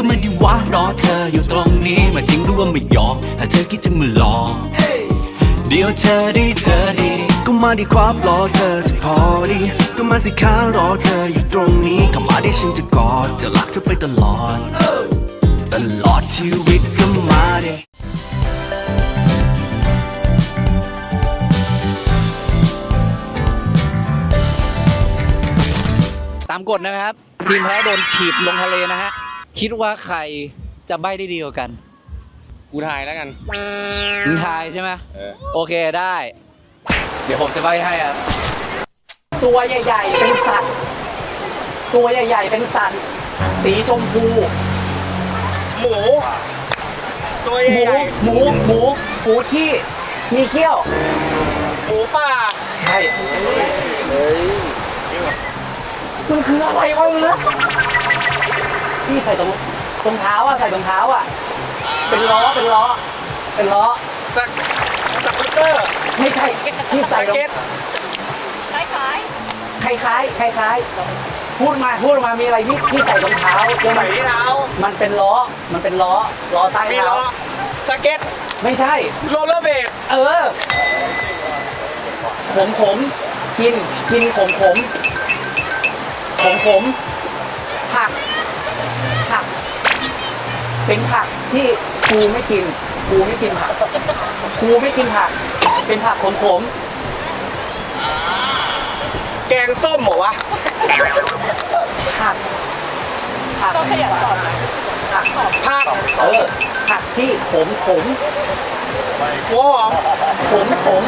ก็มาดีวะรอเธออยู่ตรงนี้มาจริงรู้ว่าไม่ยอมถ้าเธอคิดจะมาหลอกเดี๋ยวเธอได้เจอดีก็มาดีครับรอเธอจะพอดีก็มาสิค้ารอเธออยู่ตรงนี้เข้ามาได้ฉันจะกอดจะรักเธอไปตลอด ตลอดชีวิตก็มาดิตามกฎนะครับ ทีมแพ้โดนถีบลงทะเลนะฮะ คิดว่าใครจะใบ้ได้ดีกว่ากันกูทายแล้วกัน มึงทายใช่ไหมเออ โอเคได้ เดี๋ยวผมจะใบ้ให้ครับ ตัวใหญ่ๆ เป็นสัตว์ ตัวใหญ่ๆ เป็นสัตว์ สีชมพู หมู ตัวหมูใหญ่หมู หมู หมูที่มีเขี้ยว ๆหมูป่าใช่มันคืออะไรวะมึงนะ ที่ใส่ตรงตรงเท้าอะใส่ตรงเท้าอะ เป็นล้อเป็นล้อ เป็นล้อ สักสกูตเตอร์ไม่ใช่ที่สใส่ตรงเก็ตคล้ายคล้ายคล้ายๆพูดมาพูดมามีอะไรที่ที่ใส่ตรงเท้าเดี๋ยวมัใส่นที่เท้ามันเป็นล้อมันเป็นล้อล้อใต้มีเท้าล้อสเก็ตไม่ใช่ โรลเลอร์เบดเออขมขมกินกินขมขมขมขม เป็นผักที่กูไม่กินกูไม่กินผักกูไม่กินผัก เป็นผักขมขมแกงส้มเหรอวะผักผักต้องขยันตอบผักผักเออผักที่ขมขมหัวหอมขมขม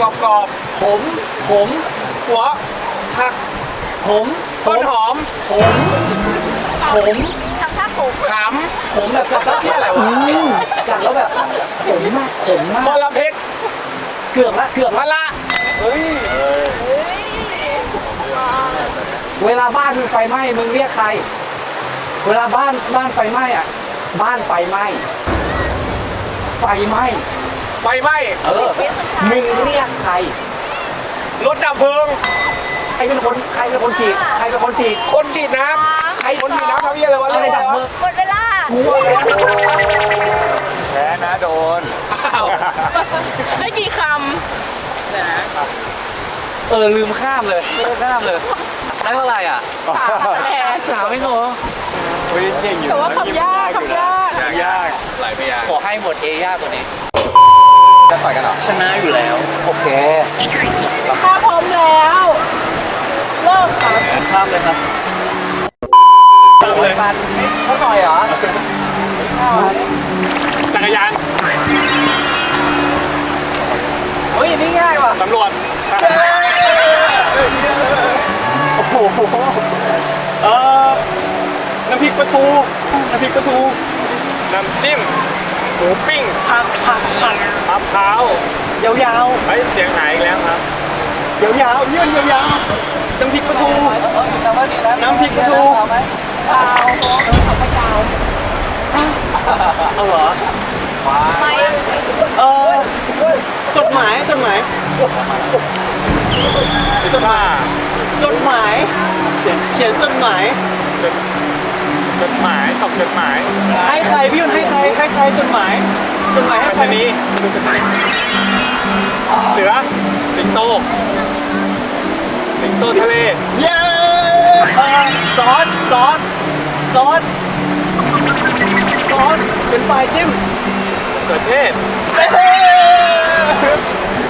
กรอบกรอบขมขมๆหัวผักขมขต้นมหอมขมขม หามขมแบบกัดแล้วเหี้ยอะไรวะอืมกัดแล้วแบบขมมากขมมามกลเพชรเกือบละเกือบมะละละเฮ้ยเวลาบ้านมึงไฟไหม้มึงเรียกใคร เวลาบ้านบ้านไฟไหม้อะ บ้านไฟไหม้ไฟไหม้ไฟไหม้เออมึงเรียกใครรถดับเพลิงใครเป็นคนใครเป็นคนฉีดใครเป็นคนฉีดคนฉีดน้ ใครำคนฉีดน้ำทำเหี้ยอะไรวะอะไรดับเพลิงหมดเวลากูว่าแล้วแพ้นะโดนอ้าวได้กี่คเออลืมข้ามเลยลืมข้ามเลยได้เท่าไหร่อะำสามคะแนนสามไม่งเหรอเฮ้ยเก่งอยู่แต่ว่าคำยากคำยากยากหลายพยางค์ขอให้หมดเอยากกว่านี้จะต่อยกันเหรอชนะอยู่แล้ว โอเคถ้าพร้อมแล้ว เริ่มค่ะข้ามเลยครับ เติมเลยปันเขาหน่อยเหรอจักรยานเฮ้ยนี่ง่ายว่ะตำรวจโอ้โหเออน้ำพริกปลาทูน้ำพริกปลาทูน้ำจิ้มหมูปิ้งผักผักผักมะพร้าวยาวๆเฮ้ยเสียงหายอีกแล้วครับยาวๆยื่นยาวๆน้ำพริกปลาทูน้ำพริกปลาทู เปล่าเออเขาไม่ยาวเอาเหรอไม่เออจดหมายจดหมายจดหมายจดหมายเขียนเขียนจดหมายจดหมายตอบจดหมายให้ใครพี่ยุ่นให้ใครให้ใครจดหมายจดหมายให้ใครตานีเสือสิงโตสิงโตทะเลเย้ เออซอสซอสซอสซอสเป็นไฟรายจิ้มเกิดเทศเฮ้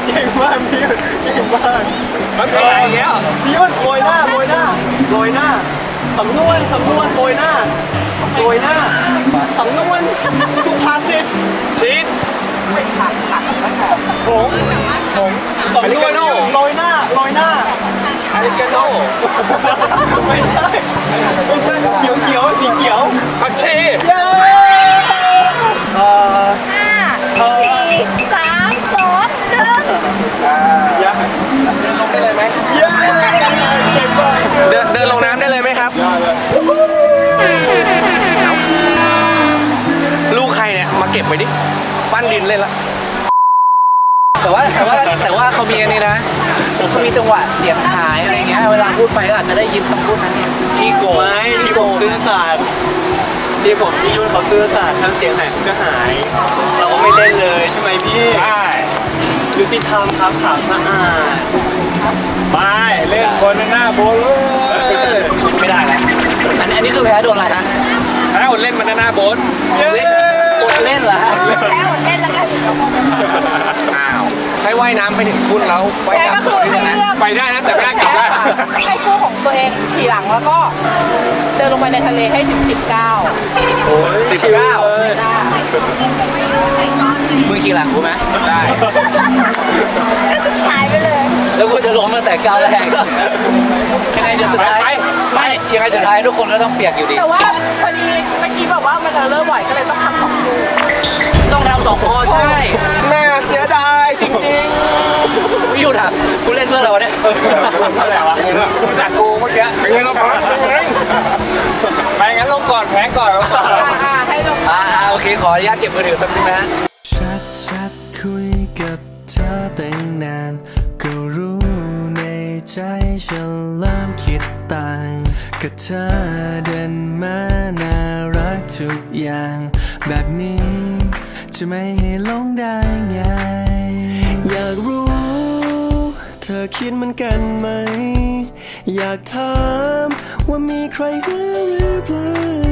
เก่งมากพี่ยุ่นเก่งมากมันเป็นอะไรอย่างเงี้ยพี่ยุ่นโรยหน้าโรยหน้าโรยหน้าสำนวนสำนวนโรยหน้าโรยหน้าสำนวนสุภาษิตชีสผักผักนั่นแหละผงผงสำนวนโรยหน้าโรยหน้าอา ริกาโน่ไม่ใช่ไม่ใช่เขียวเขียวสีเขียวผักชีเย้เอ่อห้าเอ่อสี่สามสองหนึ่งยากเดินลงได้เลยไหมเย้เก่งมากเดินเดินลงน้ำได้เลยไหมครับ ลูกใครเนี่ย มาเก็บไว้ดิ ปั้นดินเล่นละแต่ว่าแต่ว่าแต่ว่าเขามีอันนี้นะ เขามีจังหวะเสียงหายอะไรเงี้ยเวลาพูดไปก็อาจจะได้ยินคำพูดนั้นเนี่ยขี้โกงไม่ขี้โกงซื่อสัตย์ที่ผมพี่ยุ่นเขาซื่อสัตย์ทำเสียงหายก็หาย เราก็ไม่เล่นเลยใช่ไหมพี่ได้ยุติธรรมครับขาวสะอาดไปเล่นบนหน้าโบเลยไม่ได้แล้วอันอันนี้คือแพ้โดนอะไรฮะถ้าอดเล่นบนหน้าโบนเล่นอด เล่นเหรอฮะแค่หมดเล่นแล้วกันอ้าวให้ว่ายน้ำไปถึงพุ่นแล้วว่ายแพ้น้ำก็ต่คืออได้ให้เลยนะเลือกไปได้นะแต่ไม่ได้กลับได้ ให้คู่ของตัวเองขี่หลังแล้วก็เดินลงไปในทะเลให้ถึง 19โอ้ยสิบเก้ามึงขี่หลังกูไหมได้ ตั้งแต่ก้าวแรกยังไงเดี๋ยวสุดท้ายไปไม่ยังไงสุดท้ายทุกคนก็ต้องเปียกอยู่ดี แต่ว่าพอดีเมื่อกี้บอกว่ามันจะเริ่มบ่อยก็เลยต้องทำสองคู่ต้องทำสองอ๋อใช่แม่เสียดายจริงไม่อยู่ถามกูเล่นเพื่ออะไรวะเนี่ยอะไรวะจากกูเมื่อกี้ๆเป็นไงเราพักเป็นไงไปงั้นลงก่อนแพ้ก่อนลงก่อนอ่าให้ลงอ่าอ่าโอเคขออนุญาตเก็บมือถือแป๊บนึงนะ อเดินมาน่ารักทุกอย่าง แบบนี้ จะไม่ให้หลงได้ไง อยากรู้ เธอคิดเหมือนกันไหม อยากถามว่ามีใครหรือเปล่า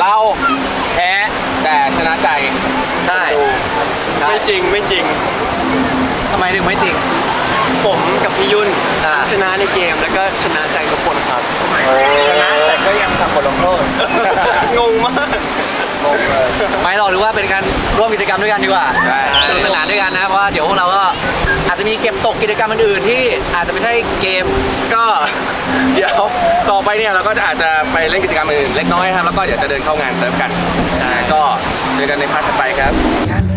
เราแพ้แต่ชนะใจใช่ใช่ ไม่จริงไม่จริง ทำไมถึงไม่จริง ผมกับพี่ยุ่นอ่า ชนะในเกมแล้วก็ชนะใจทุกคนครับ ชนะแต่ก็ยังทำบทลงโทษ งงมากไม่หรอกหรือว่าเป็นการร่วมกิจกรรมด้วยกันดีกว่าใช่ สนุกสนานด้วยกันนะเพราะว่าเดี๋ยวพวกเราก็อาจจะมีเก็บตกกิจกรรมอื่นๆที่อาจจะไม่ใช่เกม ก็เดี๋ยวต่อไปเนี่ยเราก็จะอาจจะไปเล่นกิจกรรมอื่นเล็กน้อยครับแล้วก็เดี๋ยวจะเดินเข้างานเซิร์ฟกันก็เจอกันในพาร์ทถัดไปครับไป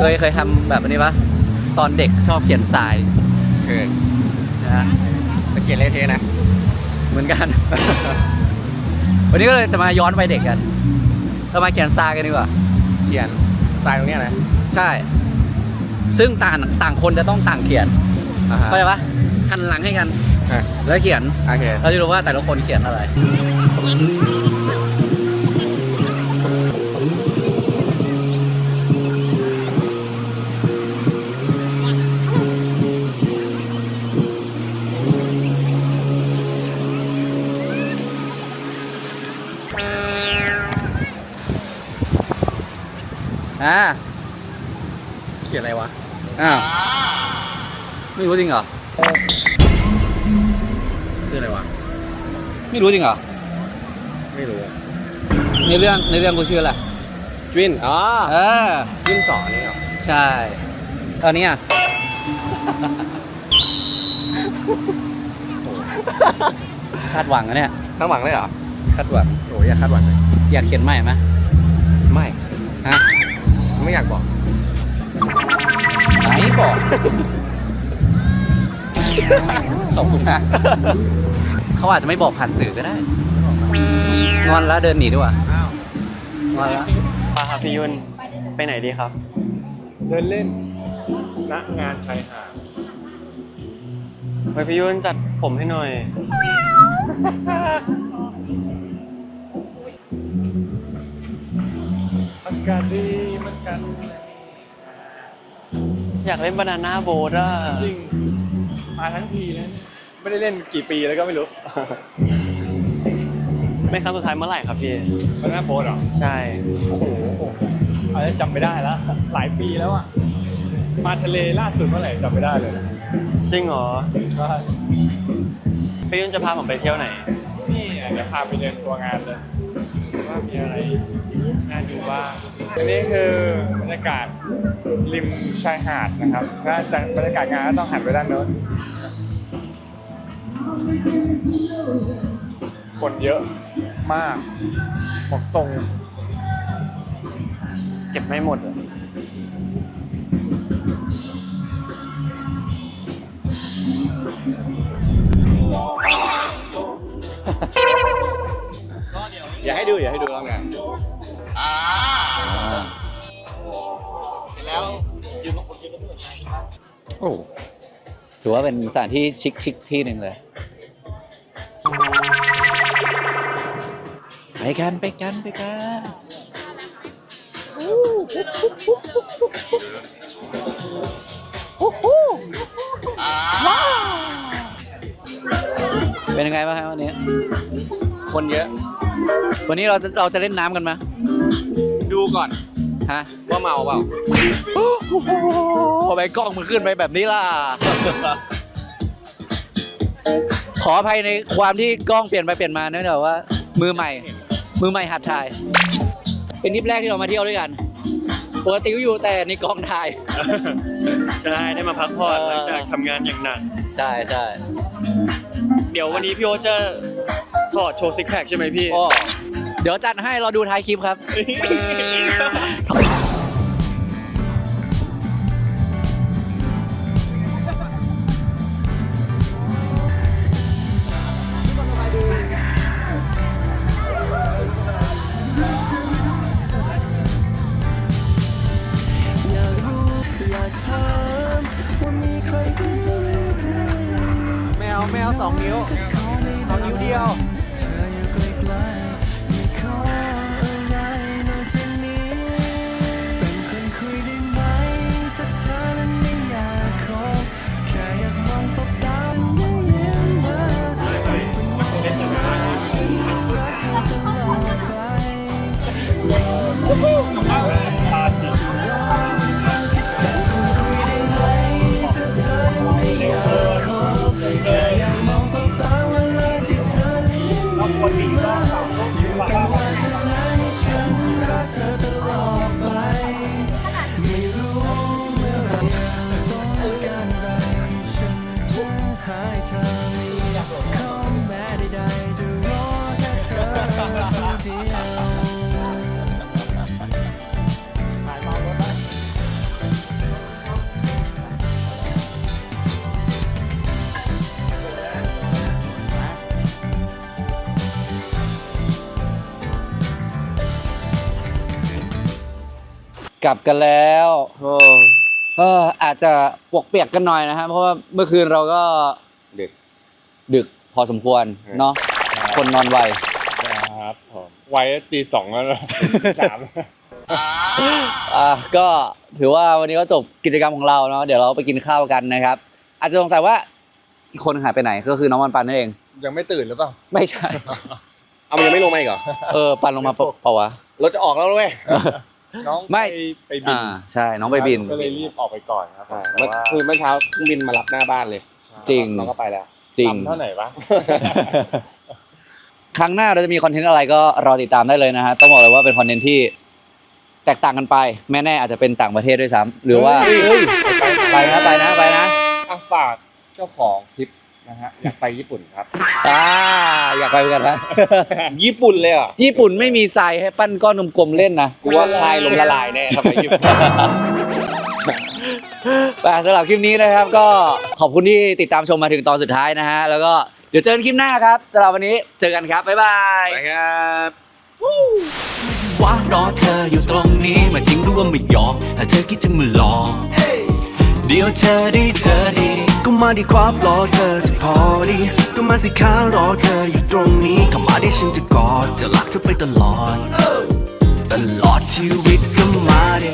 เคยเคยทำแบบนี้ปะตอนเด็กชอบเขียนทรายคือนะฮะตะเกียบเละเทะนะ เหมือนกัน วันนี้ก็เลยจะมาย้อนไปเด็กกันเรามาเขียนทรายกันดีกว่า เขียนทรายตรงเนี้ยนะใช่ ซึ่งต่างต่างคนจะต้องต่างเขียนอ่าฮะเข้าใจปะหันหลังให้กัน อะแล้วเขียน โอเค เราจะรู้ว่าแต่ละคนเขียนอะไร อ่าเขียนอะไรวะ อ้าว ไม่รู้จริงเหรอ คืออะไรวะ ไม่รู้จริงเหรอ ไม่รู้ในเรื่องในเรื่องกูชื่ออะไรวินอ๋อเออวินสอนนี่เหรอใช่ ตอนนี้อะ คาดหวังนะเนี่ยตั้งหวังเลยเหรอคาดหวัง โอ้ยอย่าคาดหวังเลย อยากเขียนใหม่ไหมไม่ ขอบคุณนะเขาอาจจะไม่บอกผ่านสื่อก็ได้ งอนแล้วเดินหนีดีกว่าอ้าวงอนแล้วมาครับพี่ยุ่นไปไหนดีครับ เดินเล่นณงานชายหาดไปพี่ยุ่นจัดผมให้หน่อยอากาศดีมันกัน อยากเล่นบานาน่าโบ๊ทอะจริงมาทั้งทีนะไม่ได้เล่นกี่ปีแล้วก็ไม่รู้เป็นครั้งสุดท้ายเมื่อไหร่ครับพี่มันน่าโพสเหรอ ใช่โอ้โหอาจจะจำไม่ได้แล้วหลายปีแล้วอะมาทะเลล่าสุดเมื่อไหร่จำไม่ได้เลย จริงเหรอใช่พี่ยุ่นจะพาผมไปเที่ยวไหนนี่อาจจะพาไปเดินตัวงานเลย ว่ามีอะไรน่าดูบ้างอันนี้คือบรรยากาศริมชายหาดนะครับถ้าจะบรรยากาศงานก็ต้องหันไปด้านโน้นคนเยอะมากบอกตรง เก็บไม่หมด อะอย่าให้ดูอย่าให้ดูแล้วไงโอ้ถือว่าเป็นสถานที่ชิคชิคๆที่หนึ่งเลยไปกันไปกันไปกันเป็นยังไงบ้างครับวันนี้ คนเยอะ วันนี้เราจะเราจะเล่นน้ำกันไหมดูก่อนฮะว่าเมาเปล่าพอไปกล้องมันขึ้นไปแบบนี้ล่ะ ขออภัยในความที่กล้องเปลี่ยนไปเปลี่ยนมาเนื่องจากว่า มือใหม่ มือใหม่หัดถ่าย เป็นทริปแรกที่เรามาเที่ยวด้วยกันปกติก็อยู่แต่ในกองถ่าย ใช่ได้มาพักผ่อนเออหลังจากทำงานอย่างหนัก ใช่ใช่เดี๋ยววันนี้พี่โอตจะ ถอดโชว์ซิกแพคใช่ไหมพี่โอ้เดี๋ยวจัดให้เราดูท้ายคลิปครับแมวแมวสองนิ้วเอานิ้วเดียว ลับกันแล้วโอ้เอออาจจะปวกเปียกกันหน่อยนะครับเพราะว่าเมื่อคืนเราก็ดึก ดึกพอสมควรเนาะคนนอนไวครับผมไว้ตีสองแล้วเหรอสามอะก็ถือว่าวันนี้ก็จบกิจกรรมของเราเนาะเดี๋ยวเราไปกินข้าวกันนะครับ อาจจะสงสัยว่าอีกคนหายไปไหนก็คือน้องมันปันนั่นเอง ยังไม่ตื่นหรือเปล่าไม่ใช่เอามันยังไม่ลงมาอีกเหรอเออปันลงมาเปล่าเปล่าวะรถจะออกแล้วเว้ย น้องไม่ไปไปบินอ่าใช่น้องไปบิน ก็เลยรีบออกไปก่อนครับผมแต่เมื่อว่าคืนเมื่อเช้าเครื่องบินมารับหน้าบ้านเลยจริงน้องก็ไปแล้ว จริงทำเท่าไหร่วะ ครั้งหน้าเราจะมีคอนเทนต์อะไรก็รอติดตามได้เลยนะฮะ ต้องบอกเลยว่าเป็นคอนเทนต์ที่แตกต่างกันไป แม่แน่อาจจะเป็นต่างประเทศด้วยซ้ำหรือว่าเฮ้ยเฮ้ยไปนะไปนะไปนะ อะฝากเจ้าของคลิป นะฮะอยากไปญี่ปุ่นครับ อ่าอยากไปเหมือนกันนะ ญี่ปุ่นเลยเหรอญี่ปุ่นไม่มีทรายให้ปั้นก้อนกลมๆเล่นนะ กูว่าคลายลมละลายแน่ครับไปญี่ปุ่นแต่สำหรับคลิปนี้นะครับก็ขอบคุณที่ติดตามชมมาถึงตอนสุดท้ายนะฮะ แล้วก็เดี๋ยวเจอกันคลิปหน้าครับสำหรับวันนี้เจอกันครับ บ๊ายบาย ไปครับ ว่ารอเธออยู่ตรงนี้มาจริงหรือว่าไม่ยอมถ้าเธอคิดจะมาหลอกเดี๋ยวเธอได้เจอดี ก็มาดีความรอเธอจะพอดี ก็มาสิค้ารอเธออยู่ตรงนี้เข้ามาได้ฉันจะกอดจะรักเธอไปตลอด ตลอดชีวิตก็มาดิ